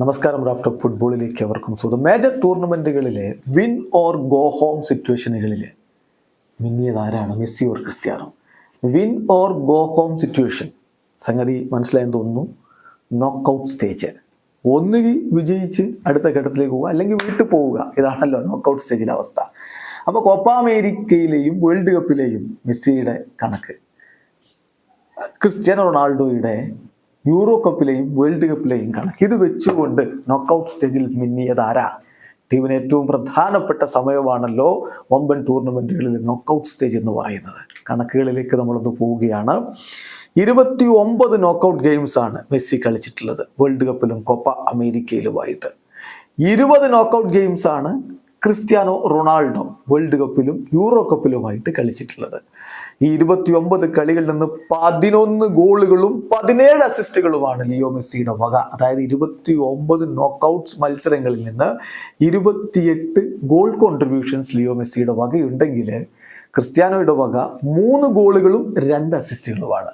നമസ്കാരം raft of ഫുട്ബോളിലേക്ക് അവർക്കും സ്വാഗതം. മേജർ ടൂർണമെന്റുകളിലെ വിൻ ഓർ ഗോ ഹോം സിറ്റുവേഷനുകളിൽ മിന്നിയത് ആരാണ്? Messi or Cristiano? Win or go home situation സംഗതി മനസ്സിലായെന്ന് തോന്നുന്നു. നോക്കൗട്ട് സ്റ്റേജ് ഒന്നുകിൽ വിജയിച്ച് അടുത്ത ഘട്ടത്തിലേക്ക് പോവുക അല്ലെങ്കിൽ വീട്ടിൽ പോവുക. ഇതാണല്ലോ നോക്കൗട്ട് സ്റ്റേജിലെ അവസ്ഥ. അപ്പോൾ കോപ്പ അമേരിക്കയിലെയും വേൾഡ് കപ്പിലെയും മെസ്സിയുടെ കണക്ക്. ക്രിസ്ത്യാനോ റൊണാൾഡോയുടെ യൂറോ കപ്പിലെയും വേൾഡ് കപ്പിലെയും കണക്ക്. ഇത് വെച്ചുകൊണ്ട് നോക്കൗട്ട് സ്റ്റേജിൽ മിന്നിയതാരാ ടീമിന് ഏറ്റവും പ്രധാനപ്പെട്ട സമയമാണല്ലോ വമ്പൻ ടൂർണമെന്റുകളിൽ നോക്കൗട്ട് സ്റ്റേജ് എന്ന് പറയുന്നത്. കണക്കുകളിലേക്ക് നമ്മളൊന്ന് പോവുകയാണ്. ഇരുപത്തി ഒമ്പത് നോക്കൗട്ട് ഗെയിംസ് ആണ് മെസ്സി കളിച്ചിട്ടുള്ളത്. വേൾഡ് കപ്പിലും കൊപ്പ അമേരിക്കയിലുമായിട്ട് ഇരുപത് നോക്കൗട്ട് ഗെയിംസ് ആണ് ക്രിസ്ത്യാനോ റൊണാൾഡോ വേൾഡ് കപ്പിലും യൂറോ കപ്പിലുമായിട്ട് കളിച്ചിട്ടുള്ളത്. ഈ ഇരുപത്തി ഒമ്പത് കളികളിൽ നിന്ന് പതിനൊന്ന് ഗോളുകളും പതിനേഴ് അസിസ്റ്റുകളുമാണ് ലിയോ മെസ്സിയുടെ വക. അതായത് ഇരുപത്തി ഒമ്പത് നോക്കൗട്ട്സ് മത്സരങ്ങളിൽ നിന്ന് ഇരുപത്തിയെട്ട് ഗോൾ കോൺട്രിബ്യൂഷൻസ് ലിയോ മെസ്സിയുടെ വകയുണ്ടെങ്കിൽ ക്രിസ്ത്യാനോയുടെ വക മൂന്ന് ഗോളുകളും രണ്ട് അസിസ്റ്റുകളുമാണ്.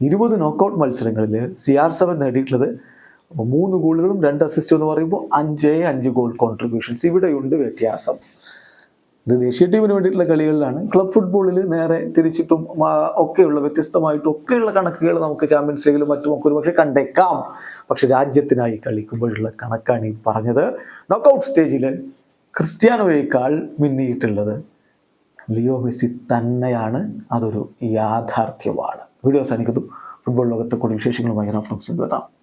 ഇരുപത് നോക്കൗട്ട് മത്സരങ്ങളിൽ സി ആർ സെവൻ നേടിയിട്ടുള്ളത് അപ്പോൾ മൂന്ന് ഗോളുകളും രണ്ട് അസിസ്റ്റും എന്ന് പറയുമ്പോൾ അഞ്ചേ അഞ്ച് ഗോൾ കോൺട്രിബ്യൂഷൻസ് ഇവിടെയുണ്ട് വ്യത്യാസം. ഇത് ദേശീയ ടീമിന് വേണ്ടിയിട്ടുള്ള കളികളിലാണ്. ക്ലബ് ഫുട്ബോളിൽ നേരെ തിരിച്ചിട്ടും ഒക്കെയുള്ള വ്യത്യസ്തമായിട്ടും ഒക്കെയുള്ള കണക്കുകൾ നമുക്ക് ചാമ്പ്യൻസ് ലീഗിലും മറ്റും ഒക്കെ ഒരുപക്ഷെ കണ്ടേക്കാം. പക്ഷെ രാജ്യത്തിനായി കളിക്കുമ്പോഴുള്ള കണക്കാണ് ഈ പറഞ്ഞത്. നോക്കൗട്ട് സ്റ്റേജിൽ ക്രിസ്ത്യാനോയേക്കാൾ മിന്നിയിട്ടുള്ളത് ലിയോ മെസ്സി തന്നെയാണ്. അതൊരു യാഥാർത്ഥ്യമാണ്. വീഡിയോ അവസാനിക്കുന്നു. ഫുട്ബോൾ ലോകത്തെ കൂടുതൽ വിശേഷങ്ങളുമായി റഫ്ലക്സ് എത്താം